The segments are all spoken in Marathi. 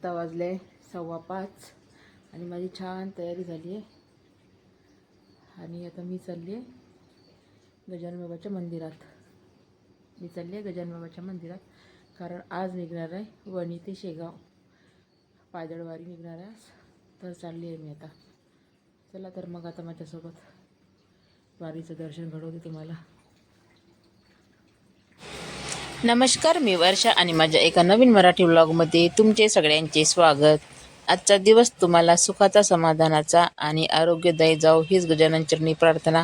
आत्ता वाजले सव्वा पाच आणि माझी छान तयारी झाली आहे. आणि आता मी चालली आहे गजानबाबाच्या मंदिरात. मी चालली आहे गजानबाबाच्या मंदिरात. कारण आज निघणार आहे वणी ते शेगाव. पायदळवारी निघणार आहे आज. तर चालली आहे मी आता. चला तर मग आता माझ्यासोबत वारीचं दर्शन घडवते तुम्हाला. नमस्कार मी वर्षा आणि माझ्या एका नवीन मराठी व्लॉगमध्ये तुमचे सगळ्यांचे स्वागत. आजचा दिवस तुम्हाला सुखाचा समाधानाचा आणि आरोग्यदायी जाऊ हीच गजानन चरणी प्रार्थना.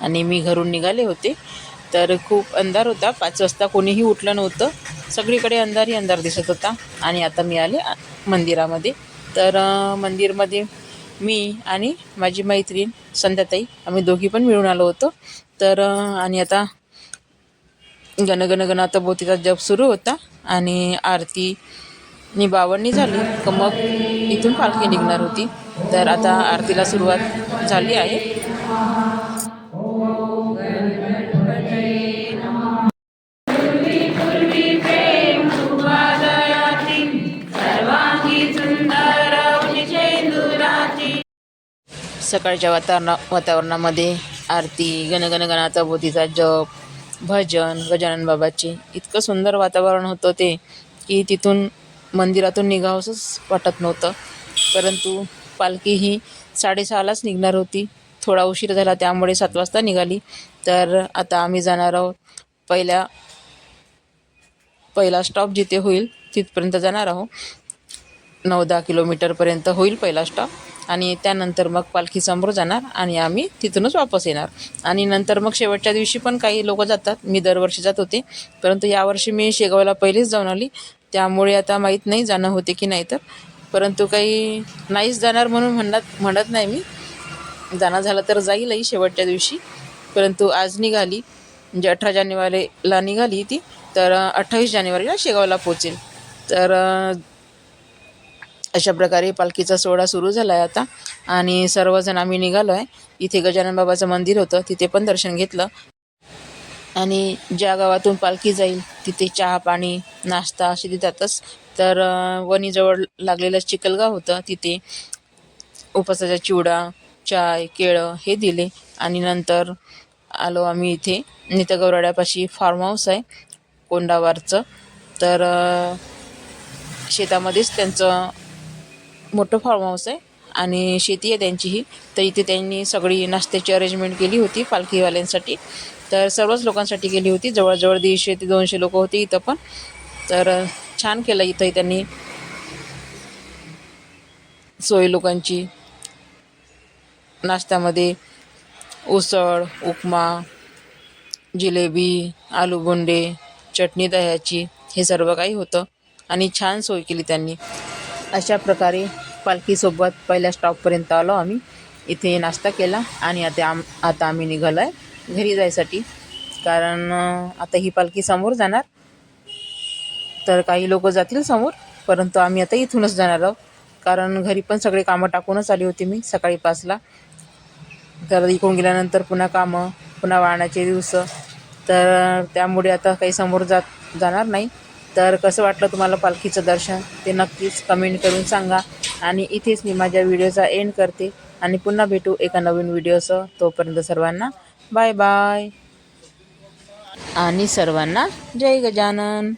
आणि मी घरून निघाले होते तर खूप अंधार होता. पाच वाजता कोणीही उठलं नव्हतं. सगळीकडे अंधारही अंधार दिसत होता. आणि आता मी आले मंदिरामध्ये. तर मंदिरमध्ये मी आणि माझी मैत्रीण संध्याताई आम्ही दोघी पण मिळून आलो होतो. तर आणि आता गण बोतीचा जप सुरू होता आणि आरती नि बावन्नी झाली. का मग इथून पालखी निघणार होती. तर आता आरतीला सुरुवात झाली आहे. सकाळच्या वातावरणा वातावरणामध्ये आरती गणगणगणाचा बोतीचा बोधीचा जप भजन गजानन बाबाचे इतकं सुंदर वातावरण होतं ते की तिथून मंदिरातून निघावंसंच वाटत नव्हतं. परंतु पालखी ही साडेसहालाच निघणार होती. थोडा उशीर झाला त्यामुळे सात वाजता निघाली. तर आता आम्ही जाणार आहोत. पहिल्या पहिला स्टॉप जिथे होईल तिथपर्यंत जाणार आहोत. नऊ दहा किलोमीटरपर्यंत होईल पहिला स्टॉप आणि त्यानंतर मग पालखी समोर जाणार आणि आम्ही तिथूनच वापस येणार. आणि नंतर मग शेवटच्या दिवशी पण काही लोक जातात. मी दरवर्षी जात होते. परंतु यावर्षी मी शेगावला पहिलेच जाऊन आली. त्यामुळे आता माहीत नाही जाणं होते की नाही तर. परंतु काही नाहीच जाणार म्हणून म्हणत म्हणत नाही मी. जाणं झालं तर जाईलही शेवटच्या दिवशी. परंतु आज निघाली. म्हणजे अठरा जानेवारीला निघाली ती. तर अठ्ठावीस जानेवारीला शेगावला पोचेल तर अशा प्रकारे पालखीचा सोहळा सुरू झाला आहे आता. आणि सर्वजण आम्ही निघालो आहे इथे गजानन बाबाचं मंदिर होतं. तिथे पण दर्शन घेतलं. आणि ज्या गावातून पालखी जाईल तिथे चहा पाणी नाश्ता असे देतातच. तर वणीजवळ लागलेलं चिखलगाव होतं. तिथे उपासाचा चिवडा चाय केळं हे दिले. आणि नंतर आलो आम्ही इथे. नितगौराड्यापाशी फार्म हाऊस आहे कोंडावारचं. तर शेतामध्येच त्यांचं मोठं फार्म हाऊस आहे आणि शेती आहे त्यांचीही. तर इथे त्यांनी सगळी नाश्त्याची अरेंजमेंट केली होती पालखीवाल्यांसाठी. तर सर्वच लोकांसाठी केली होती. जवळजवळ दीडशे ते दोनशे लोक होते इथं पण. तर छान केलं इथंही त्यांनी. सोय लोकांची. नाश्त्यामध्ये उसळ उपमा जिलेबी आलू बोंडे चटणी दह्याची हे सर्व काही होतं. आणि छान सोय केली त्यांनी. अशा प्रकारे पालखीसोबत पहिल्या स्टॉपपर्यंत आलो आम्ही. इथे नाश्ता केला आणि आता आम आता आम्ही निघालो आहे घरी जायसाठी. कारण आता ही पालखी समोर जाणार. तर काही लोक जातील समोर परंतु आम्ही आता इथूनच जाणार आहोत. कारण घरी पण सगळे कामं टाकूनच आली होती मी सकाळी पाचला. तर इकडून गेल्यानंतर पुन्हा कामं पुन्हा वाहनाचे दिवस. तर त्यामुळे आता काही समोर जात जाणार नाही. तर कसं वाटलं तुम्हाला पालखीचं दर्शन? ते नक्कीच कमेंट करून सांगा. आणि इथेच मी माझ्या व्हिडिओचा एंड करते. आणि पुन्हा भेटू एका नवीन व्हिडिओसह तोपर्यंत सर्वांना बाय बाय आणि सर्वांना जय गजानन.